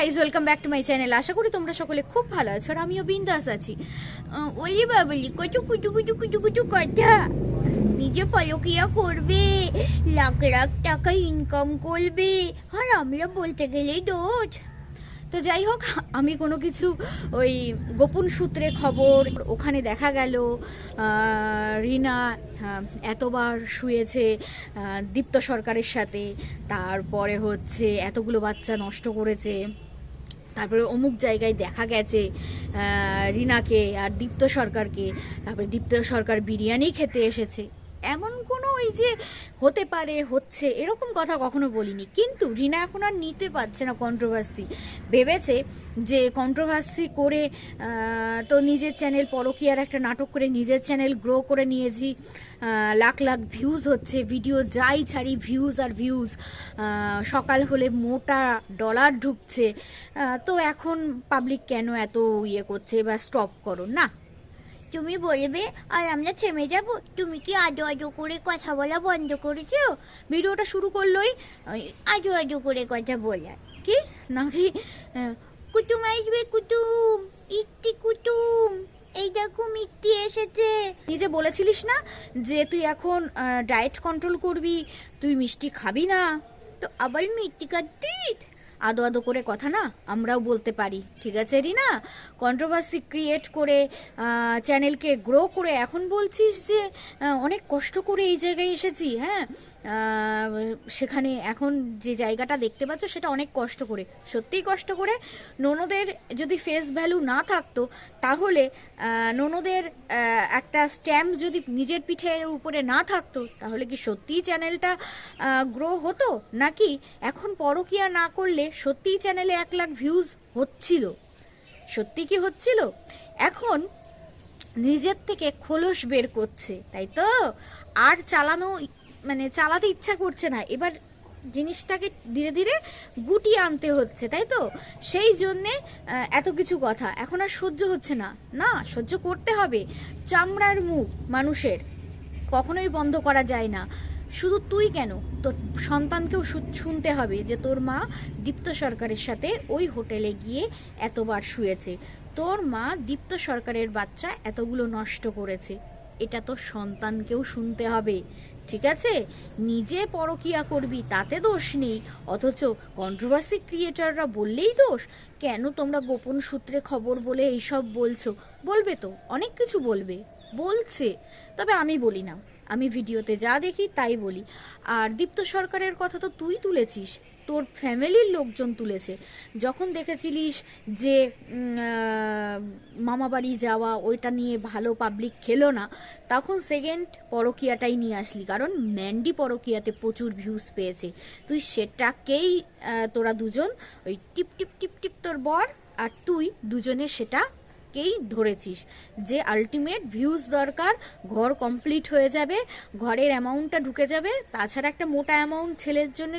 Guys welcome back to my channel আশা করি তোমরা সকলে খুব ভালো আছো আর আমিও বিন্দাস আছি। ওলি বাবলি কত কুটু কুটু কুটু কুটু কথা। নিজে পলকিয়া করবে, লাখ লাখ টাকা ইনকাম করবে। আর আমরা বলতে গেলেই দোষ। তো যাই হোক, আমি কোনো কিছু ওই গোপন সূত্রে খবর ওখানে দেখা গেল। রিনা এতবার শুয়েছে দীপ্ত সরকারের সাথে। তারপরে হচ্ছে এতগুলো বাচ্চা নষ্ট করেছে। তারপরে অমুক জায়গায় দেখা গেছে রিনাকে আর দীপ্ত সরকারকে। তারপরে দীপ্ত সরকার বিরিয়ানি খেতে এসেছে। এমন কোনো ওই যে হতে পারে, হচ্ছে, এরকম কথা কখনো বলিনি। কিন্তু রিনা এখন আর নিতে পারছে না কন্ট্রোভার্সি ভেবেছে যে কন্ট্রোভার্সি করে তো নিজের চ্যানেল পরকীয়ার একটা নাটক করে নিজের চ্যানেল গ্রো করে নিয়েছি। লাখ লাখ ভিউজ হচ্ছে ভিডিও যাই ছাড়ি ভিউজ আর ভিউজ সকাল হলে মোটা ডলার ঢুকছে। তো এখন পাবলিক কেন এত ইয়ে করছে? বা স্টপ করো। না তুমি বলবে, আর আমরা থেমে যাব? তুমি কি আজো আজো করে কথা বলা বন্ধ করেছ? ভিডিওটা শুরু করলোই আজো আজো করে কথা বলা কি? নাকি কুটুম আসবে কুটুম ইত্তি কুটুম। এই দেখো মিত্তি এসেছে। নিজে বলেছিলিস না যে তুই এখন ডায়েট কন্ট্রোল করবি, তুই মিষ্টি খাবি না। তো আবার মিষ্টি কাটতিস আদো আদো করে কথা না, আমরাও বলতে পারি। ঠিক আছে, রিনা? কন্ট্রোভার্সি ক্রিয়েট করে চ্যানেলকে গ্রো করে এখন বলছিস যে অনেক কষ্ট করে এই জায়গায় এসেছি হ্যাঁ? সেখানে এখন যে জায়গাটা দেখতে পাচ্ছ সেটা অনেক কষ্ট করে। সত্যিই কষ্ট করে। ননদের যদি ফেস ভ্যালু না থাকতো, তাহলে ননদের একটা স্ট্যাম্প যদি নিজের পিঠের উপরে না থাকতো, তাহলে কি সত্যিই চ্যানেলটা গ্রো হতো? নাকি এখন পরকিয়া না করলে সত্যিই চ্যানেলে এক লাখ ভিউজ হচ্ছিল। সত্যি কি হচ্ছিল? এখন নিজের থেকে খোলস বের করছে, তাই তো? আর চালানো মানে চালাতে ইচ্ছা করছে না। এবার জিনিসটাকে ধীরে ধীরে গুটিয়ে আনতে হচ্ছে, তাই তো? সেই জন্যে এত কিছু কথা। এখন আর সহ্য হচ্ছে না। না, সহ্য করতে হবে। চামড়ার মুখ মানুষের। কখনোই বন্ধ করা যায় না। শুধু তুই কেন? তোর সন্তানকেও শুনতে হবে যে তোর মা দীপ্ত সরকারের সাথে ওই হোটেলে গিয়ে এতবার শুয়েছে। তোর মা দীপ্ত সরকারের বাচ্চা এতগুলো নষ্ট করেছে। এটা তোর সন্তানকেও শুনতে হবে, ঠিক আছে? নিজে পরকিয়া করবি, তাতে দোষ নেই। অথচ কন্ট্রোভার্সি ক্রিয়েটাররা বললেই দোষ। কেন তোমরা গোপন সূত্রে খবর বলে এইসব বলছো? বলবে তো, অনেক কিছু বলবে। বলছে, তবে আমি বলি না। আমি ভিডিওতে যা দেখি তাই বলি। আর দীপ্ত সরকারের কথা তো তুই তুলেছিস। তোর ফ্যামিলির লোকজন তুলেছে। যখন দেখেছিলিস যে মামাবাড়ি যাওয়া ওইটা নিয়ে ভালো পাবলিক খেলো না, তখন সেকেন্ড পরকিয়াটাই নিয়ে আসলি। কারণ ম্যান্ডি পরকিয়াতে প্রচুর ভিউজ পেয়েছে। তুই সেটাকেই তোরা দুজন ওই টিপ টিপ টিপ টিপ তোর বর আর তুই দুজনে সেটা কেই ধরেছিস। যে আলটিমেট ভিউজ দরকার, ঘর কমপ্লিট হয়ে যাবে, ঘরের অ্যামাউন্টটা ঢুকে যাবে, তাছাড়া একটা মোটা অ্যামাউন্ট ছেলের জন্য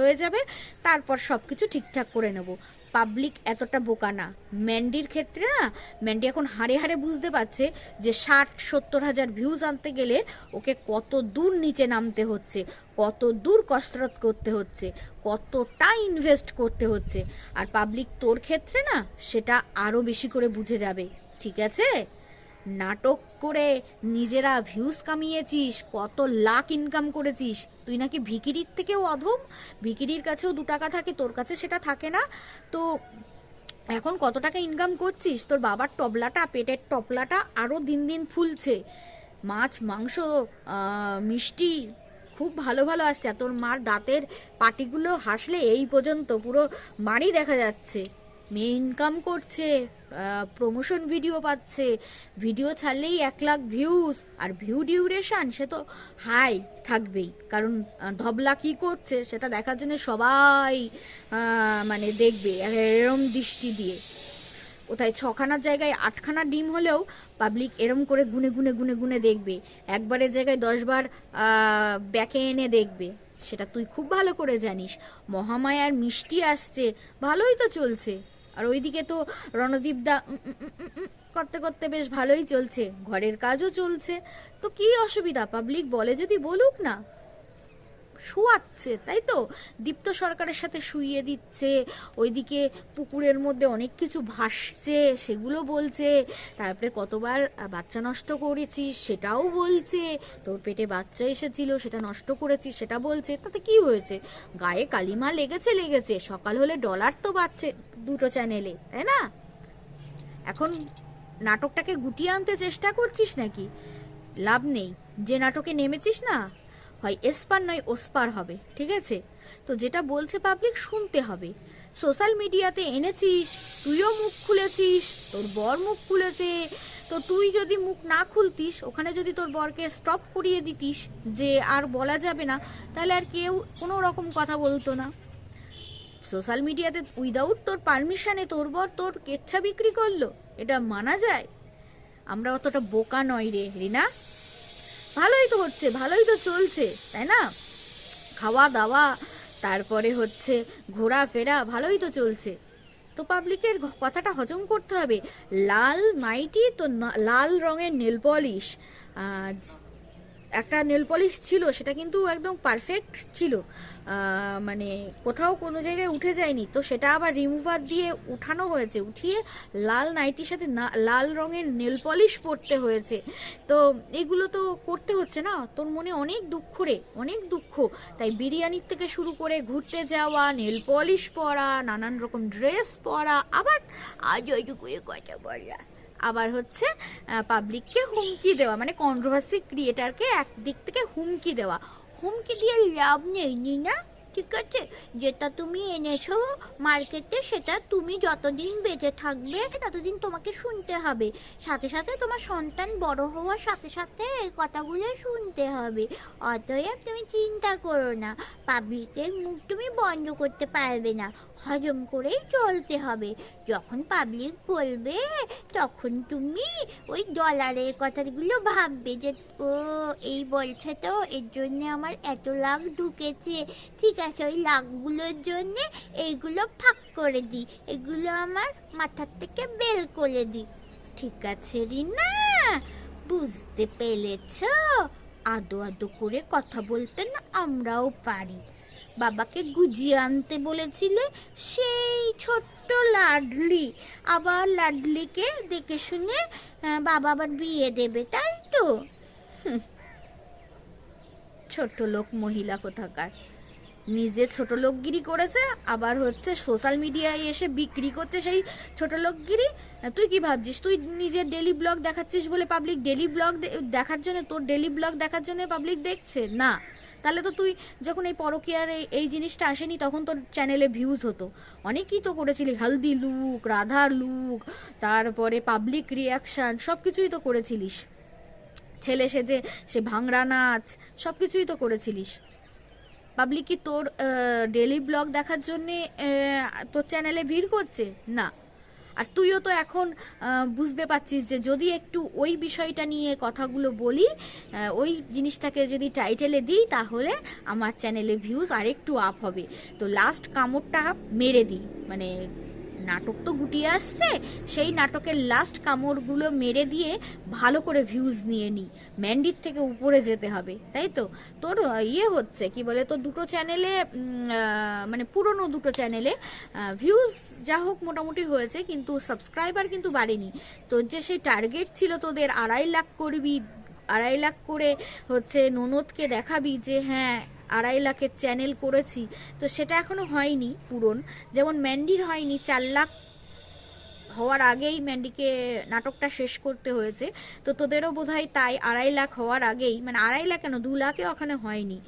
রয়ে যাবে, তারপর সব কিছু ঠিকঠাক করে নেব। পাবলিক এতটা বোকা না। ম্যান্ডির ক্ষেত্রে না, ম্যান্ডি এখন হাড়ে হাড়ে বুঝতে পারছে যে ষাট, সত্তর হাজার ভিউজ আনতে গেলে ওকে কত দূর নিচে নামতে হচ্ছে, কত দূর কসরত করতে হচ্ছে, কতটা ইনভেস্ট করতে হচ্ছে। আর পাবলিক তোর ক্ষেত্রে না, সেটা আরও বেশি করে বুঝে যাবে। ঠিক আছে? নাটক করে নিজেরা ভিউজ কামিয়েছিস, কত লাখ ইনকাম করেছিস। তুই নাকি ভিকিরির থেকেও অধম? ভিকিরির কাছেও দু টাকা থাকে, তোর কাছে সেটা থাকে না। তো এখন কত টাকা ইনকাম করছিস? তোর বাবার টবলাটা পেটের টপলাটা আরও দিন দিন ফুলছে। মাছ, মাংস মিষ্টি খুব ভালো ভালো আসছে। আর তোর মার দাঁতের পাটিগুলো হাসলে এই পর্যন্ত পুরো মাড়ি দেখা যাচ্ছে। মেয়ে ইনকাম করছে প্রমোশন ভিডিও পাচ্ছে। ভিডিও ছাড়লেই এক লাখ ভিউজ আর ভিউ ডিউরেশন সে তো হাই থাকবেই। কারণ ধবলা কি করছে সেটা দেখার জন্য সবাই মানে দেখবে এরম দৃষ্টি দিয়ে। কোথায় ছখানার জায়গায় আটখানা ডিম হলেও পাবলিক এরম করে গুনে গুনে গুনে গুনে দেখবে। একবারের জায়গায় দশবার ব্যাকে এনে দেখবে। সেটা তুই খুব ভালো করে জানিস। মহামায়ার মিষ্টি আসছে, ভালোই তো চলছে। আর ওইদিকে তো রণদীপ দা করতে করতে বেশ ভালোই চলছে। ঘরের কাজও চলছে। তো কি অসুবিধা? পাবলিক বলে যদি বলুক না। শুয়াচ্ছে, তাই তো? দীপ্ত সরকারের সাথে শুইয়ে দিচ্ছে, ওইদিকে পুকুরের মধ্যে অনেক কিছু ভাসছে, সেগুলো বলছে, তারপরে কতবার বাচ্চা নষ্ট করেছিস সেটাও বলছে, তোর পেটে বাচ্চা এসেছিল সেটা নষ্ট করেছিস সেটা বলছে, তাতে কি হয়েছে? গায়ে কালিমা লেগেছে লেগেছে, সকাল হলে ডলার তো বাচ্চে দুটো চ্যানেলে, তাই না? এখন নাটকটাকে গুটিয়ে আনতে চেষ্টা করছিস নাকি? লাভ নেই, যে নাটকে নেমেছিস না? হয়, এসপার নয়, ওসপার হবে, ঠিক আছে? তো যেটা বলছে পাবলিক শুনতে হবে। সোশ্যাল মিডিয়াতে এনেছিস, তুইও মুখ খুলেছিস, তোর বর মুখ খুলেছে, তো তুই যদি মুখ না খুলতিস, ওখানে যদি তোর বরকে স্টপ করিয়ে দিতিস, যে আর বলা যাবে না, তাহলে আর কেউ কোনো রকম কথা বলতো না। সোশ্যাল মিডিয়াতে উইদাউট তোর পারমিশনে তোর বর তোর কেচ্ছা বিক্রি করল, এটা মানা যায়? আমরা অতটা বোকা নয় রে, রিনা। ভালোই তো হচ্ছে, ভালোই তো চলছে, তাই না? খাওয়া দাওয়া তারপরে হচ্ছে ঘোরাফেরা, ভালোই তো চলছে। তো পাবলিকের কথাটা হজম করতে হবে। লাল মাইটি তো লাল রঙের নেল পলিশ একটা নেল পলিশ ছিল, সেটা কিন্তু একদম পারফেক্ট ছিল। মানে কোথাও কোনো জায়গায় উঠে যায়নি। তো সেটা আবার রিমুভার দিয়ে উঠানো হয়েছে, উঠিয়ে লাল নাইটির সাথে লাল রঙের নেল পলিশ পরতে হয়েছে। তো এগুলো তো করতে হচ্ছে না? তোর মনে অনেক দুঃখ রে, অনেক দুঃখ। তাই বিরিয়ানির থেকে শুরু করে ঘুরতে যাওয়া নেল পলিশ পরা, নানান রকম ড্রেস পরা, আবার আজ ওইটুকুই কথা বলা। আবার হচ্ছে পাবলিককে হুমকি দেওয়া মানে কন্ট্রোভার্সি ক্রিয়েটারকে একদিক থেকে হুমকি দেওয়া। হুমকি দিয়ে লাভ নেই না ঠিক আছে? যেটা তুমি এনেছো মার্কেটে, সেটা তুমি যতদিন বেঁচে থাকবে, ততদিন তোমাকে শুনতে হবে। সাথে সাথে তোমার সন্তান বড় হওয়ার সাথে সাথে এই কথাগুলো শুনতে হবে। অতএব তুমি চিন্তা করো না, পাবলিকের মুখ তুমি বন্ধ করতে পারবে না, হজম করেই চলতে হবে। যখন পাবলিক বলবে, তখন তুমি ওই ডলারের কথাগুলো ভাববে যে, ও, এই বলছে তো, এর জন্য আমার এত লাখ ঢুকেছে। ঠিক আছে ওই লাখগুলোর জন্য এইগুলো ফাঁক করে দিই। এগুলো আমার মাথার থেকে বেল করে দিই। ঠিক আছে, রিনা? বুঝতে পেরেছ? আদো আদো করে কথা বলতে না আমরাও পারি। বাবাকে গুজিয়ে আনতে বলেছিলে সেই ছোট্ট লাডলি। আবার লাডলিকে দেখে শুনে বাবা আবার বিয়ে দেবে, তাই তো। ছোট লোক, মহিলা কোথাকার? নিজে ছোট লোকগিরি করেছে, আবার হচ্ছে সোশ্যাল মিডিয়ায় এসে বিক্রি করছে সেই ছোট লোকগিরি তুই কি ভাবছিস? তুই নিজের ডেলি ব্লগ দেখাচ্ছিস বলে পাবলিক ডেলি ব্লগ দেখার জন্য, তোর ডেলি ব্লগ দেখার জন্য পাবলিক দেখছে? না। তাহলে তো তুই যখন এই পরকীয়ার এই এই জিনিসটা আসেনি, তখন তোর চ্যানেলে ভিউজ হতো। অনেকই তো করেছিলি হালদি লুক রাধার লুক তারপরে পাবলিক রিয়াকশান সব কিছুই তো করেছিলিস। ছেলে সেজে, সে ভাংরা নাচ সব কিছুই তো করেছিলিস। পাবলিক কি তোর ডেলি ব্লগ দেখার জন্যে তোর চ্যানেলে ভিড় করছে? না। আর তুইও তো এখন বুঝতে পারছিস যে যদি একটু ওই বিষয়টা নিয়ে কথাগুলো বলি ওই জিনিসটাকে যদি টাইটেলে দিই, তাহলে আমার চ্যানেলে ভিউজ আরেকটু আপ হবে। তো লাস্ট কামড়টা মেরে দিই। মানে নাটক তো গুটিয়ে আসছে, সেই নাটকের লাস্ট কামড়গুলো মেরে দিয়ে ভালো করে ভিউজ নিয়ে নিই ম্যান্ডির থেকে উপরে যেতে হবে, তাই তো? তোর ইয়ে হচ্ছে, কি বলে, তোর দুটো চ্যানেলে মানে পুরনো দুটো চ্যানেলে ভিউজ যা হোক মোটামুটি হয়েছে, কিন্তু সাবস্ক্রাইবার কিন্তু বাড়েনি। তোর যে সেই টার্গেট ছিল তোদের আড়াই লাখ করবি, আড়াই লাখ করে হচ্ছে ননদকে দেখাবি যে হ্যাঁ আড়াই লাখের চ্যানেল করেছি, তো সেটা এখনও হয়নি পূরণ। যেমন ম্যান্ডির হয়নি, চার লাখ হওয়ার আগেই ম্যান্ডিকে নাটকটা শেষ করতে হয়েছে, তো তোদেরও বোধহয় তাই আড়াই লাখ হওয়ার আগেই মানে আড়াই লাখ কেন, দু লাখে ওখানে হয়নি।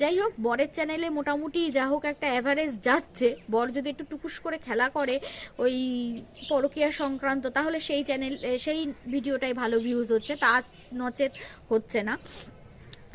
যাই হোক, বরের চ্যানেলে মোটামুটি যা হোক একটা অ্যাভারেজ যাচ্ছে, বর যদি একটু টুকুস করে খেলা করে ওই পরকীয়া সংক্রান্ত, তাহলে সেই চ্যানেল সেই ভিডিওটাই ভালো ভিউজ হচ্ছে, তা নচেত হচ্ছে না।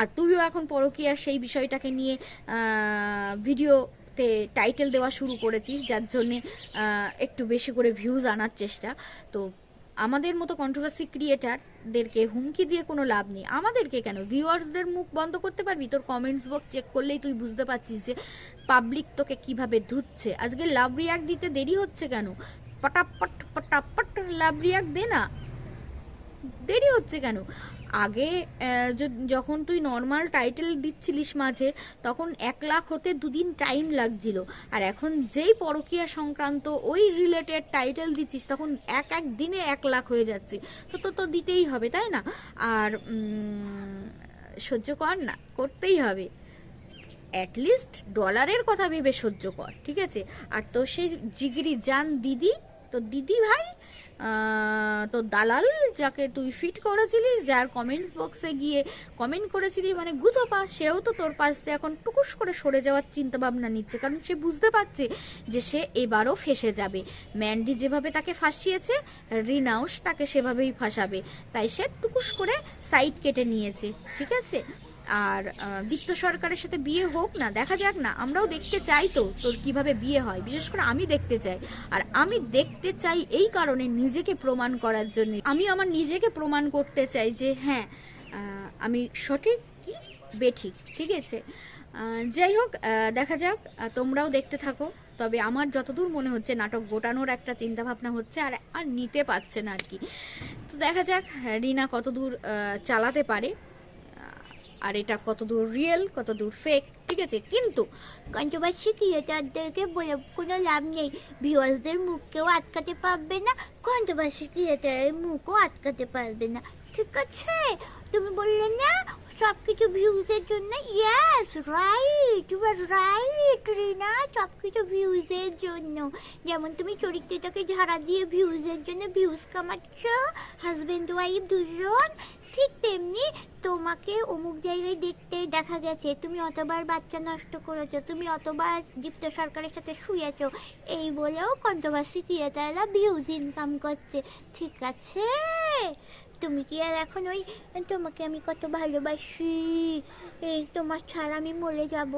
আর তুইও এখন পরকীয়ার সেই বিষয়টাকে নিয়ে ভিডিওতে টাইটেল দেওয়া শুরু করেছিস, যার জন্যে একটু বেশি করে ভিউজ আনার চেষ্টা। তো আমাদের মতো কন্ট্রোভার্সি ক্রিয়েটারদেরকে হুমকি দিয়ে কোনো লাভ নেই। আমাদেরকে কেন? ভিউয়ার্সদের মুখ বন্ধ করতে পারবি? তোর কমেন্টস বক্স চেক করলেই তুই বুঝতে পারছিস যে পাবলিক তোকে কীভাবে ধুচ্ছে। আজকে লাভ রিয়াক্ট দিতে দেরি হচ্ছে কেন? পটাপট পটাপট লাভ রিয়াক্ট দে না। দেরি হচ্ছে কেন? আগে যখন তুই নর্মাল টাইটেল দিচ্ছিলিস মাঝে, তখন এক লাখ হতে দুদিন টাইম লাগছিল। আর এখন যেই পরকীয়া সংক্রান্ত ওই রিলেটেড টাইটেল দিচ্ছিস, তখন এক এক দিনে এক লাখ হয়ে যাচ্ছে। তো তো তো দিতেই হবে, তাই না? আর সহ্য কর না, করতেই হবে। অ্যাটলিস্ট ডলারের কথা ভেবে সহ্য কর, ঠিক আছে? আর তো সেই জিগরি যান দিদি তো দিদি ভাই তো দালাল যাকে তুই ফিট করেছিলিস, যার কমেন্ট বক্সে গিয়ে কমেন্ট করেছিলি মানে গুতো পা, সেও তো তোর পাশ দিয়ে এখন টুকুস করে সরে যাওয়ার চিন্তা ভাবনা নিচ্ছে। কারণ সে বুঝতে পারছে যে সে এবারও ফেসে যাবে। ম্যান্ডি যেভাবে তাকে ফাঁসিয়েছে রিনাউস তাকে সেভাবেই ফাঁসাবে। তাই সে টুকুস করে সাইড কেটে নিয়েছে। ঠিক আছে? আর দীপ্ত সরকারের সাথে বিয়ে হোক না দেখা যাক না আমরাও দেখতে চাই তো তোর কীভাবে বিয়ে হয়। বিশেষ করে আমি দেখতে চাই। আর আমি দেখতে চাই এই কারণে নিজেকে প্রমাণ করার জন্য। আমি আমার নিজেকে প্রমাণ করতে চাই যে হ্যাঁ আমি সঠিক কি? বেঠিক ঠিক আছে? যাই হোক দেখা যাক তোমরাও দেখতে থাকো। তবে আমার যতদূর মনে হচ্ছে নাটক গোটানোর একটা চিন্তা ভাবনা হচ্ছে আর আর নিতে পারছে না আর কি। তো দেখা যাক হ্যাঁ, রিনা কতদূর চালাতে পারে। আর এটা কতদূর রিয়েল কতদূর ফেক ঠিক আছে? কিন্তু কন্ট্রোভার্সি ক্রিয়েটারদেরকে বলে কোনো লাভ নেই। ভিউয়ার্সদের মুখকেও আটকাতে পারবে না কন্ট্রোভার্সি ক্রিয়েটারের মুখও আটকাতে পারবে না। ঠিক আছে? তুমি বললে না সব কিছু ভিউজের জন্য? Yes right you are right Rina সব কিছু ভিউজের জন্য। যেমন তুমি চরিত্রটাকে ঝাড়া দিয়ে ভিউজের জন্য ভিউজ কামাচ্ছ হাজবেন্ড ওয়াইফ দুজন তোমাকে অমুক জায়গায় দেখতে দেখা গেছে। তুমি অতবার বাচ্চা নষ্ট করেছ, তুমি অতবার দীপ্ত সরকারের সাথে শুয়েছ। এই বলেও কন্ট্রোভার্সি ক্রিয়েটাররা ভিউজ ইনকাম করছে। ঠিক আছে? তুমি কি আর এখন ওই, তোমাকে আমি কত ভালোবাসি। এই তোমার ছাড়া আমি মরে যাব।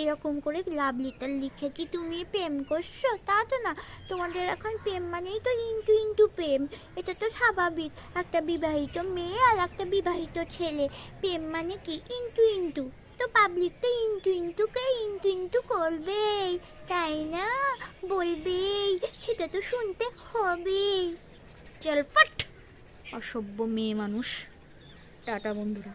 এরকম করে লাভ লিটার লিখে কি তুমি প্রেম করছ? তা তো না, তোমাদের এখন প্রেম মানেই তো ইন্টু ইন্টু প্রেম। এটা তো স্বাভাবিক। একটা বিবাহিত মেয়ে আর একটা বিবাহিত ছেলে। প্রেম মানে কি? ইন্টু ইন্টু। তো পাবলিক তো ইন্টু ইন্টুকে ইন্টু ইন্টু করবেই, তাই না? বলবেই, সেটা তো শুনতে হবেই। চল ফট। অসভ্য মেয়ে মানুষ। টাটা বন্ধুরা।